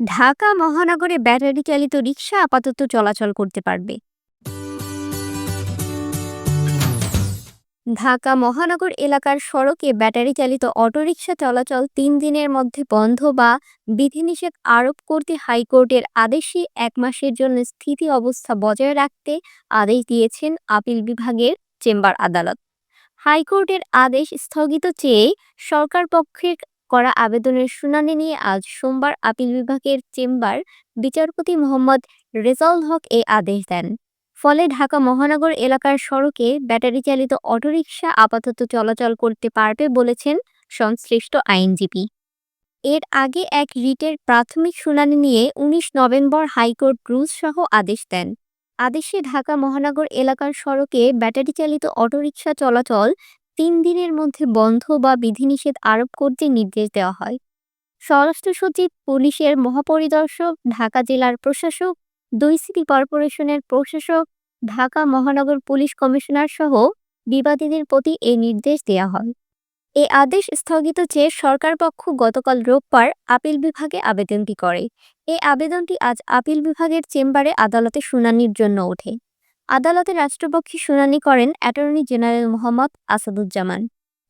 ঢাকা মহানগরে ব্যাটারি চালিত রিক্সা আপাতত চলাচল করতে পারবে। ঢাকা মহানগর এলাকার সড়কে ব্যাটারি চালিত অটোরিকশা চলাচল তিন দিনের মধ্যে বন্ধ বা বিধিনিষেধ আরোপ করতে হাইকোর্টের আদেশে এক মাসের জন্য স্থিতি অবস্থা বজায় রাখতে আদেশ দিয়েছেন আপিল বিভাগের চেম্বার আদালত। হাইকোর্টের আদেশ স্থগিত চেয়ে সরকার পক্ষের করা আবেদনের শুনানি নিয়ে আজ সোমবার আপিল বিভাগের চেম্বার বিচারপতি মোহাম্মদ রেজাউল হক এই আদেশ দেন। ফলে ঢাকা মহানগর এলাকার সড়কে ব্যাটারি চালিত অটোরিকশা আপাতত চলাচল করতে পারবে বলেছেন সংশ্লিষ্ট আইনজীবী। এর আগে এক রিটের প্রাথমিক শুনানি নিয়ে উনিশ নভেম্বর হাইকোর্ট রুলস সহ আদেশ দেন। আদেশে ঢাকা মহানগর এলাকার সড়কে ব্যাটারি চালিত অটোরিকশা চলাচল তিন দিনের মধ্যে বন্ধ বা বিধিনিষেধ আরোপ করতে নির্দেশ দেওয়া হয়। স্বরাষ্ট্র সচিব, পুলিশের মহাপরিদর্শক, ঢাকা জেলার প্রশাসক, দুই সিটি কর্পোরেশনের প্রশাসক, ঢাকা মহানগর পুলিশ কমিশনার সহ বিবাদীদের প্রতি এই নির্দেশ দেওয়া হয়। এ আদেশ স্থগিত চেয়ে সরকার পক্ষ গতকাল রোববার আপিল বিভাগে আবেদনটি করে। এই আবেদনটি আজ আপিল বিভাগের চেম্বারে আদালতে শুনানির জন্য ওঠে। আদালতে রাষ্ট্রপক্ষে শুনানি করেন attorney general Mohammad Asaduzzaman.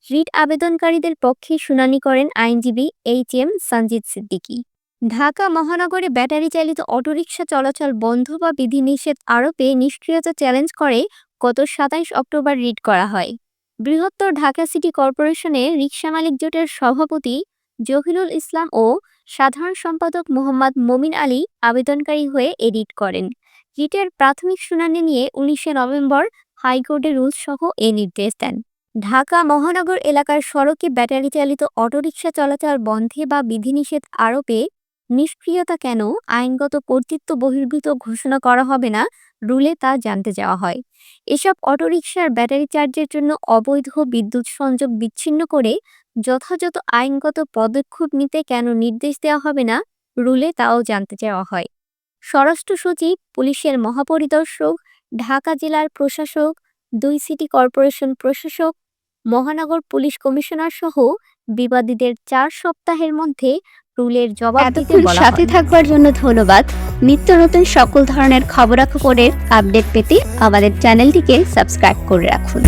Writ আবেদনকারীদের পক্ষে শুনানি করেন আইনজীবী এইচ এম সঞ্জিত সিদ্দিকী। ঢাকা মহানগরে ব্যাটারি চালিত অটোরিকশা চলাচল বন্ধ বা বিধিনিষেধ আরোপে নিষ্ক্রিয়তা চ্যালেঞ্জ করে গত সাতাইশ অক্টোবর রিট করা হয়। বৃহত্তর ঢাকা সিটি কর্পোরেশনে রিকশা মালিক জোটের সভাপতি জহিরুল ইসলাম ও সাধারণ সম্পাদক মোহাম্মদ মমিন আলী আবেদনকারী হয়ে এ রিট করেন। রিটের প্রাথমিক শুনানি নিয়ে উনিশে নভেম্বর হাইকোর্টে রুলস সহ এ নির্দেশ দেন। ঢাকা মহানগর এলাকার সড়কে ব্যাটারি চালিত অটোরিকশা চলাচল বন্ধে বা বিধিনিষেধ আরোপে নিষ্ক্রিয়তা কেন আইনগত কর্তৃত্ব বহির্ভূত ঘোষণা করা হবে না রুলে তা জানতে চাওয়া হয়। এসব অটোরিকশার ব্যাটারি চার্জের জন্য অবৈধ বিদ্যুৎ সংযোগ বিচ্ছিন্ন করে যথাযথ আইনগত পদক্ষেপ নিতে কেন নির্দেশ দেওয়া হবে না রুলে তাও জানতে চাওয়া হয়। স্বরাষ্ট্র সচিব পুলিশের মহাপরিদর্শক ঢাকা জেলার প্রশাসক দুই সিটি কর্পোরেশন প্রশাসক মহানগর পুলিশ কমিশনার সহ বিবাদীদের চার সপ্তাহের মধ্যে রুলের জবাব দিতে বলা সাথে থাকবার জন্য ধন্যবাদ। নিত্য নতুন সকল ধরনের খবরাখবরের আপডেট পেতে আমাদের চ্যানেলটিকে সাবস্ক্রাইব করে রাখুন।